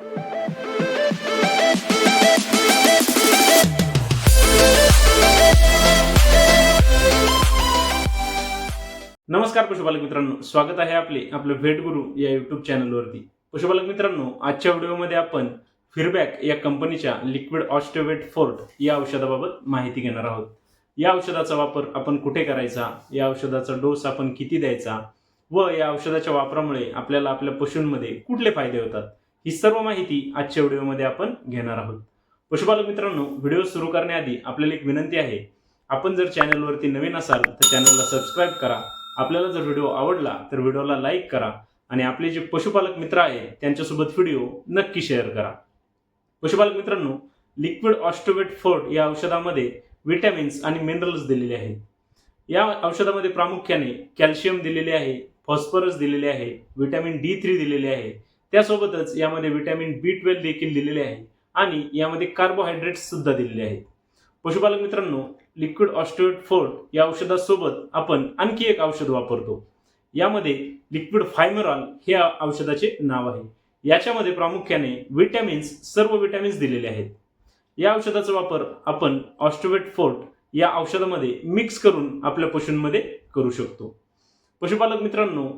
नमस्कार पशुपालक मित्रांनो स्वागत आहे आपले आपलं भेट गुरु या युट्यूब चॅनलवरती पशुपालक मित्रांनो आजच्या व्हिडिओमध्ये आपण फिरबॅक या कंपनीच्या लिक्विड ऑस्टोवेट फोर्ट या औषधाबाबत माहिती घेणार आहोत. या औषधाचा वापर आपण कुठे करायचा? या औषधाचा डोस आपण किती द्यायचा? व या औषधाच्या वापरामुळे आपल्याला आपल्या पशूंमध्ये कुठले फायदे होतात? ही सर्व माहिती आजच्या व्हिडिओमध्ये आपण घेणार आहोत. पशुपालक मित्रांनो व्हिडिओ सुरू करण्याआधी आपल्याला एक विनंती आहे. आपण जर चॅनलवरती नवीन असाल तर चॅनलला सबस्क्राईब करा. आपल्याला जर व्हिडिओ आवडला तर व्हिडिओला लाईक करा आणि आपले जे पशुपालक मित्र आहेत त्यांच्यासोबत व्हिडिओ नक्की शेअर करा. पशुपालक मित्रांनो लिक्विड ऑस्टोवेट फोर्ट या औषधामध्ये विटॅमिन्स आणि मिनरल्स दिलेले आहेत. या औषधामध्ये प्रामुख्याने कॅल्शियम दिलेले आहे फॉस्फरस दिलेले आहे व्हिटॅमिन डी थ्री दिलेले आहे त्यासोबतच यामध्ये व्हिटॅमिन बी ट्वेल्व देखील दिलेले आहे आणि यामध्ये कार्बोहायड्रेट्स सुद्धा दिलेले आहेत. पशुपालक मित्रांनो लिक्विड ऑस्टोएट फोर्ट या औषधासोबत आपण आणखी एक औषध वापरतो. यामध्ये लिक्विड फायमरॉल हे औषधाचे नाव आहे. याच्यामध्ये प्रामुख्याने व्हिटॅमिन्स सर्व व्हिटॅमिन्स दिलेले आहेत. या औषधाचा वापर आपण ऑस्टोवेट फोर्ट या औषधामध्ये मिक्स करून आपल्या पशूंमध्ये करू शकतो. पशुपालक मित्रांनो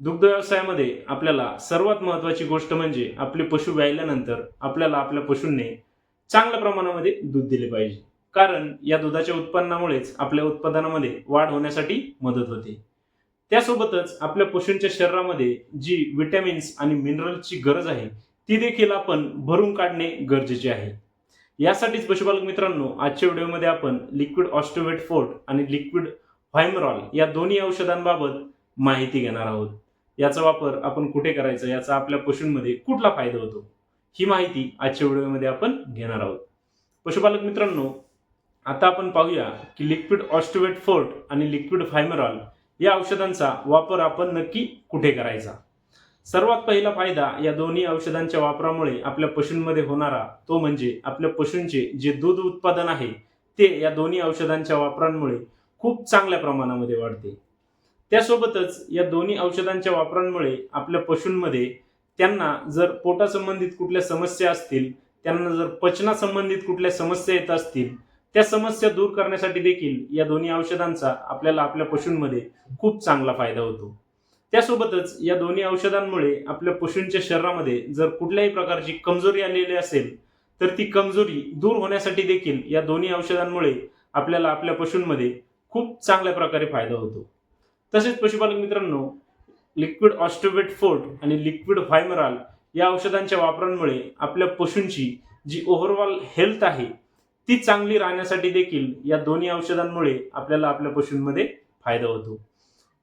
दुग्ध व्यवसायामध्ये आपल्याला सर्वात महत्त्वाची गोष्ट म्हणजे आपले पशु व्यायल्यानंतर आपल्याला आपल्या पशूंनी चांगल्या प्रमाणामध्ये दूध दिले पाहिजे. कारण या दुधाच्या उत्पन्नामुळेच आपल्या उत्पादनामध्ये वाढ होण्यासाठी मदत होते. त्यासोबतच आपल्या पशूंच्या शरीरामध्ये जी विटॅमिन्स आणि मिनरल्सची गरज आहे ती देखील आपण भरून काढणे गरजेचे आहे. यासाठीच पशुपालक मित्रांनो आजच्या व्हिडिओमध्ये आपण लिक्विड ऑस्टोवेट फोर्ट आणि लिक्विड व्हायमरॉल या दोन्ही औषधांबाबत माहिती घेणार आहोत. याचा वापर आपण कुठे करायचा याचा आपल्या पशूंमध्ये कुठला फायदा होतो? ही माहिती आजच्या व्हिडिओमध्ये आपण घेणार आहोत. पशुपालक मित्रांनो आता आपण पाहूया की लिक्विड ऑस्टोवेट फोर्ट आणि लिक्विड फायमरॉल या औषधांचा वापर आपण नक्की कुठे करायचा? सर्वात पहिला फायदा या दोन्ही औषधांच्या वापरामुळे आपल्या पशूंमध्ये होणारा तो म्हणजे आपल्या पशूंचे जे दूध उत्पादन आहे ते या दोन्ही औषधांच्या वापरांमुळे खूप चांगल्या प्रमाणामध्ये वाढते. त्यासोबतच या दोन्ही औषधांच्या वापरांमुळे आपल्या पशूंमध्ये त्यांना जर पोटासंबंधित कुठल्या समस्या असतील त्यांना जर पचनासंबंधित कुठल्या समस्या येत असतील त्या समस्या दूर करण्यासाठी देखील या दोन्ही औषधांचा आपल्याला आपल्या पशूंमध्ये खूप चांगला फायदा होतो. त्यासोबतच या दोन्ही औषधांमुळे आपल्या पशूंच्या शरीरामध्ये जर कुठल्याही प्रकारची कमजोरी आलेली असेल तर ती कमजोरी दूर होण्यासाठी देखील या दोन्ही औषधांमुळे आपल्याला आपल्या पशूंमध्ये खूप चांगल्या प्रकारे फायदा होतो. तसेच पशुपालक मित्रांनो लिक्विड ऑस्टोबेट फोर्ट आणि लिक्विड व्हायमराल या औषधांच्या वापरांमुळे आपल्या पशूंची जी ओव्हरऑल हेल्थ आहे ती चांगली राहण्यासाठी देखील या दोन्ही औषधांमुळे आपल्याला आपल्या पशूंमध्ये फायदा होतो.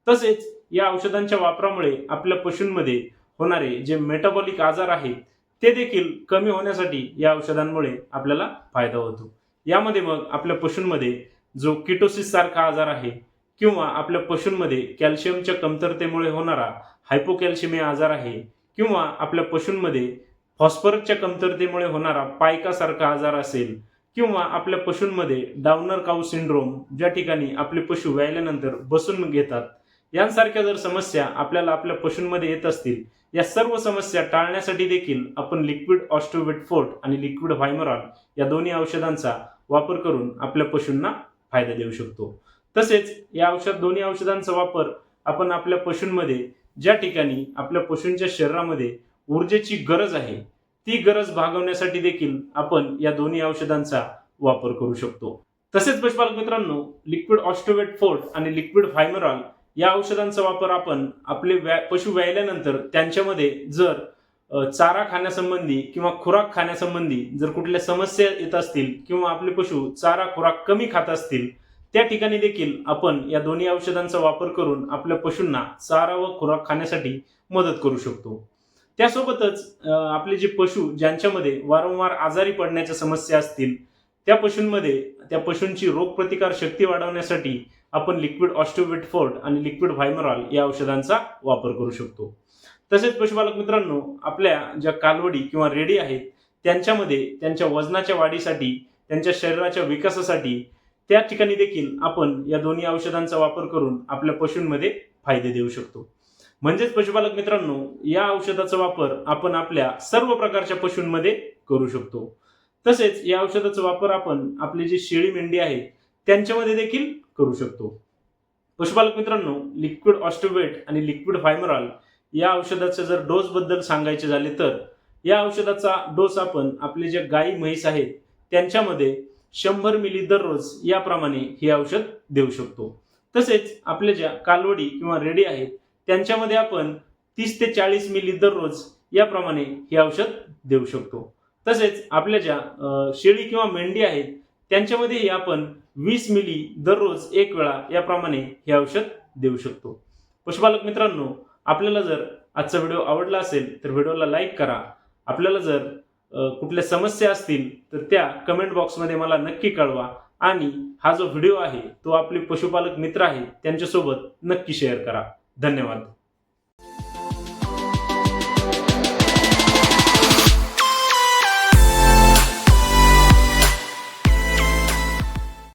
तसेच या औषधांच्या वापरामुळे आपल्या पशूंमध्ये होणारे जे मेटाबॉलिक आजार आहेत ते देखील कमी होण्यासाठी या औषधांमुळे आपल्याला फायदा होतो. यामध्ये मग आपल्या पशूंमध्ये जो किटोसिस सारखा आजार आहे किंवा आपल्या पशूंमध्ये कॅल्शियमच्या कमतरतेमुळे होणारा हायपोकॅल्शिमिया आजार आहे किंवा आपल्या पशूंमध्ये फॉस्फरसच्या कमतरतेमुळे होणारा पायकासारखा आजार असेल किंवा आपल्या पशूंमध्ये डाउनर काऊ सिंड्रोम ज्या ठिकाणी आपले पशु व्यायल्यानंतर बसून घेतात यांसारख्या जर समस्या आपल्याला आपल्या पशूंमध्ये येत असतील या सर्व समस्या टाळण्यासाठी देखील आपण लिक्विड ऑस्टोवेट फोर्ट आणि लिक्विड व्हायमरॉन या दोन्ही औषधांचा वापर करून आपल्या पशूंना फायदा देऊ शकतो. तसेच या औषध दोन्ही औषधांचा वापर आपण आपल्या पशूंमध्ये ज्या ठिकाणी आपल्या पशूंच्या शरीरामध्ये ऊर्जेची गरज आहे ती गरज भागवण्यासाठी देखील आपण या दोन्ही औषधांचा वापर करू शकतो. तसेच पशुपालक मित्रांनो लिक्विड ऑस्टोवेट फोर्ट आणि लिक्विड फायमरॉल या औषधांचा वापर आपण आपले व्या पशु व्यायल्यानंतर त्यांच्यामध्ये जर चारा खाण्यासंबंधी किंवा खुराक खाण्यासंबंधी जर कुठल्या समस्या येत असतील किंवा आपले पशु चारा खुराक कमी खात असतील त्या ठिकाणी देखील आपण या दोन्ही औषधांचा वापर करून आपल्या पशूंना चारा व खुराक खाण्यासाठी मदत करू शकतो. त्यासोबतच आपले जे पशु ज्यांच्यामध्ये वारंवार आजारी पडण्याच्या समस्या असतील त्या पशूंमध्ये त्या पशूंची रोगप्रतिकार शक्ती वाढवण्यासाठी आपण लिक्विड ऑस्टोबेट फोर्ट आणि लिक्विड व्हायमरॉल या औषधांचा वापर करू शकतो. तसेच पशुपालक मित्रांनो आपल्या ज्या कालवडी किंवा रेडी आहेत त्यांच्यामध्ये त्यांच्या वजनाच्या वाढीसाठी त्यांच्या शरीराच्या विकासासाठी त्या ठिकाणी देखील आपण या दोन्ही औषधांचा वापर करून आपल्या पशूंमध्ये फायदे देऊ शकतो. म्हणजेच पशुपालक मित्रांनो या औषधाचा वापर आपण आपल्या सर्व प्रकारच्या पशूंमध्ये करू शकतो. तसेच या औषधाचा वापर आपण आपली जी शेळी मेंढी आहे त्यांच्यामध्ये देखील करू शकतो. पशुपालक मित्रांनो लिक्विड ऑस्टोबेट आणि लिक्विड फायमरॉल या औषधाचे जर डोस बद्दल सांगायचे झाले तर या औषधाचा डोस आपण आपले जे गाई म्हैस आहेत त्यांच्यामध्ये शंभर मिली दररोज याप्रमाणे हे औषध देऊ शकतो. तसेच आपल्या ज्या कालवडी किंवा रेडी आहेत त्यांच्यामध्ये आपण तीस ते चाळीस मिली दररोज याप्रमाणे हे औषध देऊ शकतो. तसेच आपल्या ज्या शेळी किंवा मेंढी आहेत त्यांच्यामध्येही आपण वीस मिली दररोज एक वेळा याप्रमाणे हे औषध देऊ शकतो. पशुपालक मित्रांनो आपल्याला जर आजचा व्हिडिओ आवडला असेल तर व्हिडिओला लाईक करा. आपल्याला जर कुठल्या समस्या असतील तर त्या कमेंट बॉक्समध्ये मला नक्की कळवा. आणि हा जो व्हिडिओ आहे तो आपले पशुपालक मित्र आहेत त्यांच्यासोबत नक्की शेअर करा. धन्यवाद.